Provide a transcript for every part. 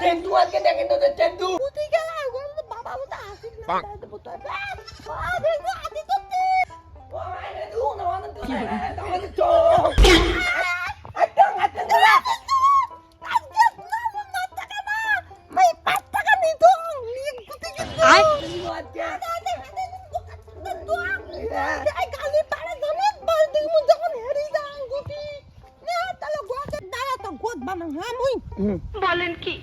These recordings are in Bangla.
টেন্ডু আজকে দেখেন তো টেন্ডু কুতি গেলা বাবা না তো nang hamoy বলেন কি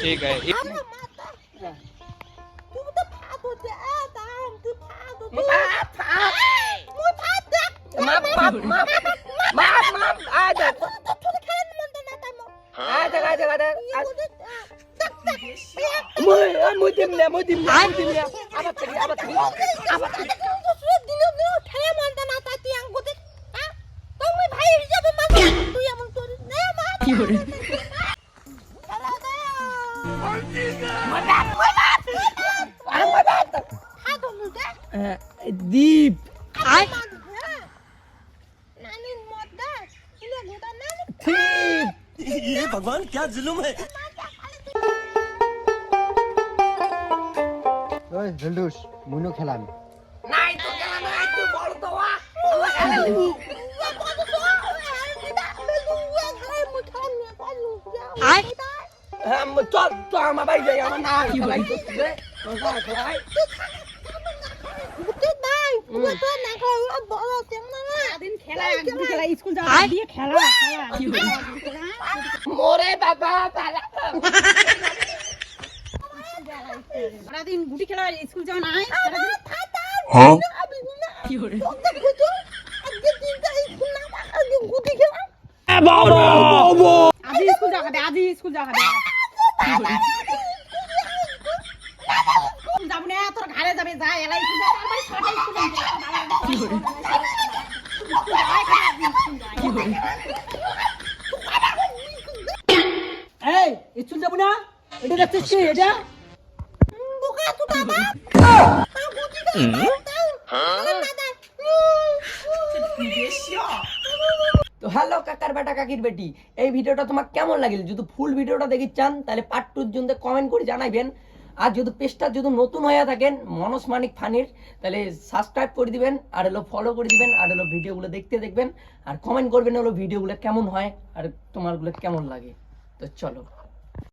ठीक है Ano mata? Tu ta মুদিমলে মুদিমলে মুদিমলে আবার করি আবার করি আবার করি দুসরে দিনে দিনে ঠেলে মানতে না তাই তুই আঙ্গুতে তুমি ভাই হিসাবে মানতে তুই এমন করিস না মা কি করে দীপ আয় भगवान क्या जुलूम है ওই জলদুস মুনো খেলাম। নাই তো গেলাম নাই তুই বড় তো ওয়া ওয়া চল তো আমার যাই আমার না খেলাই Bukit bay, bukit সারাদিন গুটি খেলা স্কুল যাওয়া নাই সারাদিন হ্যাঁ? না তোর ঘরে যাবে যা এলাই এই স্কুল যাব না? এটা দেখছিস এটা? তো হ্যালো কাকার বেটা কাকির বেটি। এই ভিডিওটা তোমার কেমন লাগিল? যদি ফুল ভিডিওটা দেখি চান তাহলে পার্ট টুর জন্য কমেন্ট করে জানাইবেন। আর যদি পেজটা যদি নতুন হয়ে থাকেন মনস মানিক ফানির তাহলে সাবস্ক্রাইব করে দিবেন আর হলো ফলো করে দিবেন আর হলো ভিডিওগুলো দেখতে দেখবেন আর কমেন্ট করবেন হলো ভিডিওগুলো কেমন হয় আর তোমারগুলো কেমন লাগে। তো চলো।